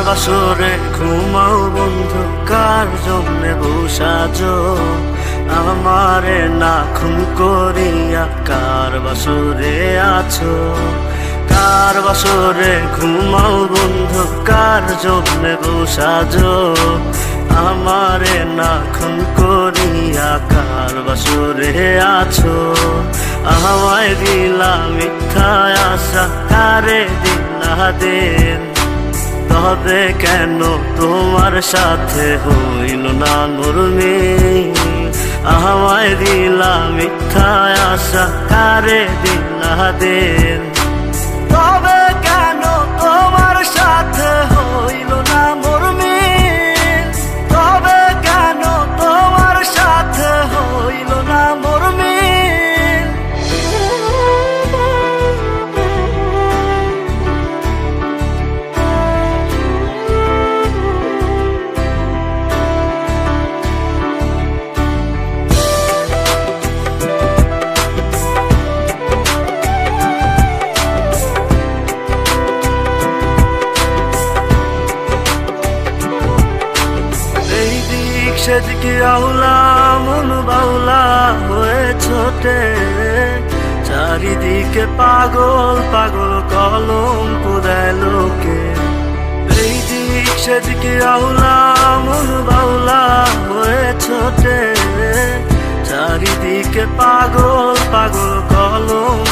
বাসরে ঘুমাও বন্ধু, কার জন্যে বসাজ আমারে না খুন করিয়া কার বাসরে আছো? কার বাসরে ঘুমাও বন্ধু, কার জন্যে বসাজ আমারে না খুন করিয়া কার বাসরে আছো? আমায় দিলা মিথ্যা আশা কারে দিলা দেন। তবে কেন? তোমার সাথে হইল না নুরমি আমায় দিলা মিথ্যা আশা, কারে দিলা দেন? তবে কেন তোমার সাথে সেদিকে আউলা, মন বাউলা হয়ে ছোটে। চারিদিকে পাগল পাগল কলম দেয় লোকে। এই দিক সেদিকে আউলা, মন বাউলা হয়ে ছোটে। চারিদিকে পাগল পাগল কলম